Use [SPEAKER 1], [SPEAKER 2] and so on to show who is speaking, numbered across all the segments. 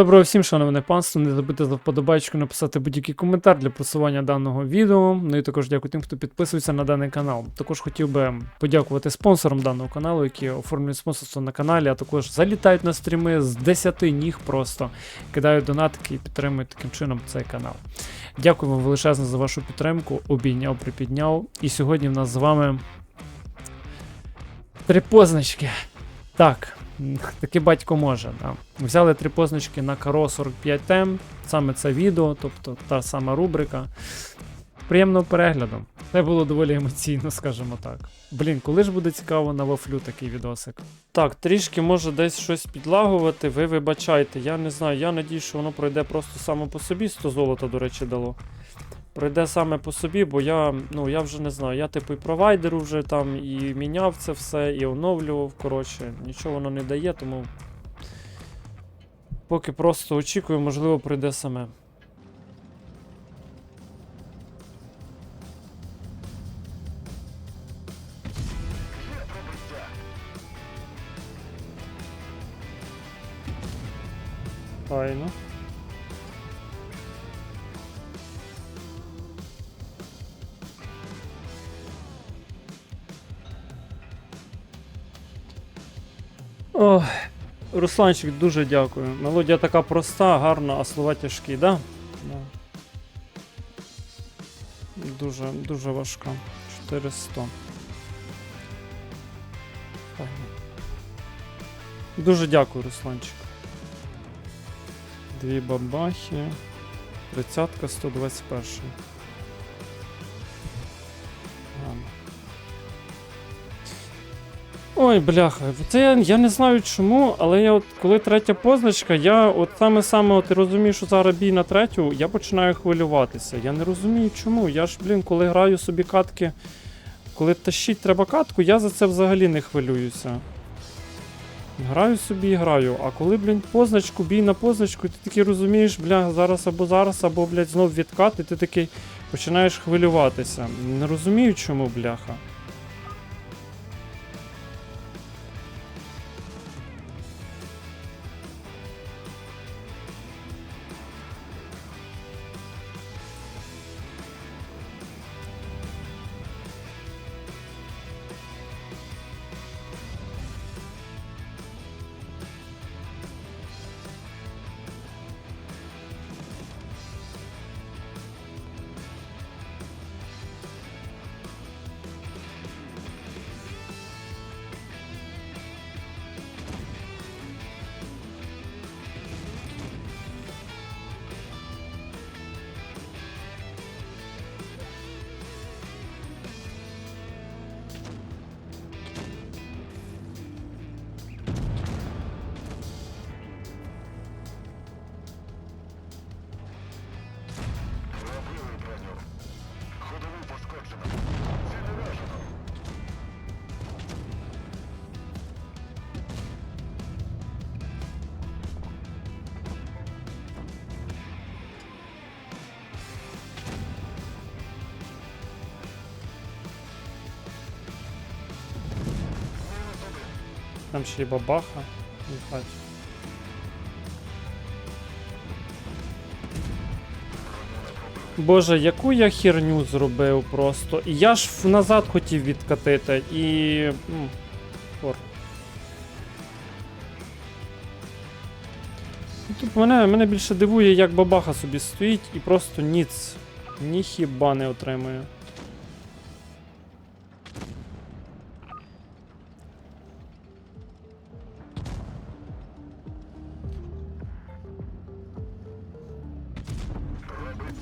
[SPEAKER 1] Доброго всім, шановне панство. Не забудьте за вподобайку написати будь-який коментар для просування даного відео. Ну і також дякую тим, хто підписується на даний канал. Також хотів би подякувати спонсорам даного каналу, які оформлюють спонсорство на каналі, а також залітають на стріми з 10 ніг просто, кидають донатики і підтримують таким чином цей канал. Дякую вам величезно за вашу підтримку. Обійняв, припідняв. І сьогодні в нас з вами три позначки. Так, таки батько може. Да. Взяли три позначки на Каро 45М, саме це відео, тобто та сама рубрика. Приємного перегляду. Це було доволі емоційно, скажімо так. Блін, коли ж буде цікаво на вафлю такий відосик. Так, трішки може десь щось підлагувати, ви вибачайте. Я не знаю, я надію, що воно пройде просто само по собі, 100 золота, до речі, дало. Пройде саме по собі, бо я, ну, я вже не знаю, я типу і провайдеру вже там і міняв це все, і оновлював. Коротше, нічого воно не дає, тому поки просто очікую, можливо, пройде саме. Файно. Ох, Русланчик, дуже дякую. Мелодія така проста, гарна, а слова тяжкі, да? Дуже, дуже важка. 400. Дуже дякую, Русланчик. Дві бабахи. Тридцятка 121. Ой, бляха, це я, не знаю чому, але я от коли третя позначка, я от саме саме от розумію, що зараз бій на третю, я починаю хвилюватися. Я не розумію чому. Я ж, блін, коли граю собі катки, коли тащить треба катку, я за це взагалі не хвилююся. Граю собі і граю. А коли, блін, позначку, бій на позначку, ти такий розумієш, бля, зараз або зараз, або, блядь, знов відкат, і ти такий починаєш хвилюватися. Не розумію, чому, бляха. Там ще й бабаха. Їхать. Боже, яку я херню зробив просто. І я ж назад хотів відкатити і. Фор. Ну, Тут мене, мене більше дивує, як бабаха собі стоїть і просто ніц. Ніхіба не отримує.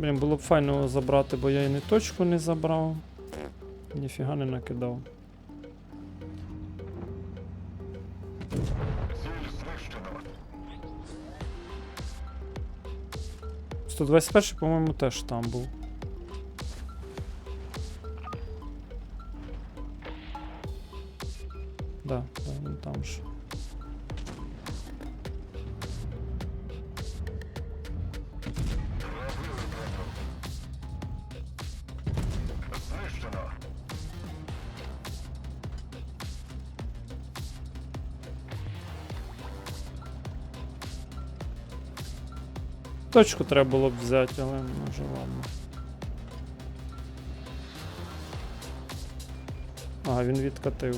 [SPEAKER 1] Блін, було б файно його забрати, бо я і не точку не забрав. Ніфіга не накидав. Ціль 121, по-моєму, теж там був. Да, да, там ж. Точку треба було б взяти, але може ладно. А, він відкатив.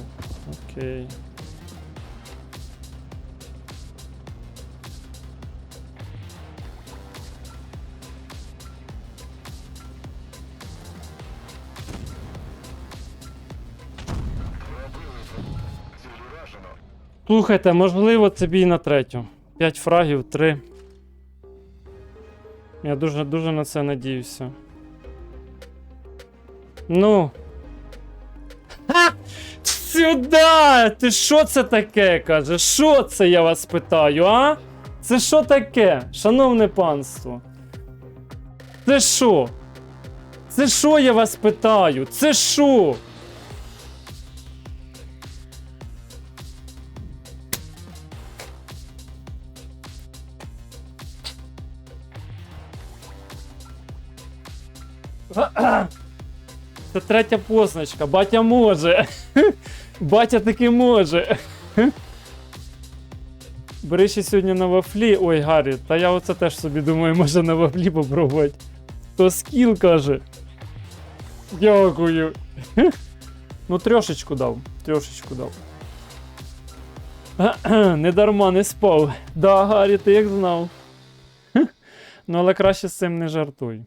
[SPEAKER 1] Окей. Слухайте, можливо, це бій на третю. 5 фрагів, 3. Я дуже дуже на це надіюся. Ну. Ха! Сюда! Ти що це таке? каже? Що це я вас питаю, а? Це що таке, шановне панство? Це що? Це що я вас питаю? Це що? Це третя позначка. Батя може. Батя таки може. Бери ще сьогодні на вафлі. Ой, Гаррі, та я оце теж собі думаю, може на вафлі попробувати. То скіл каже. Дякую. Ну, трошечку дав. Трошечку дав. Не дарма не спав. Да, Гаррі, ти як знав. Ну, але краще з цим не жартуй.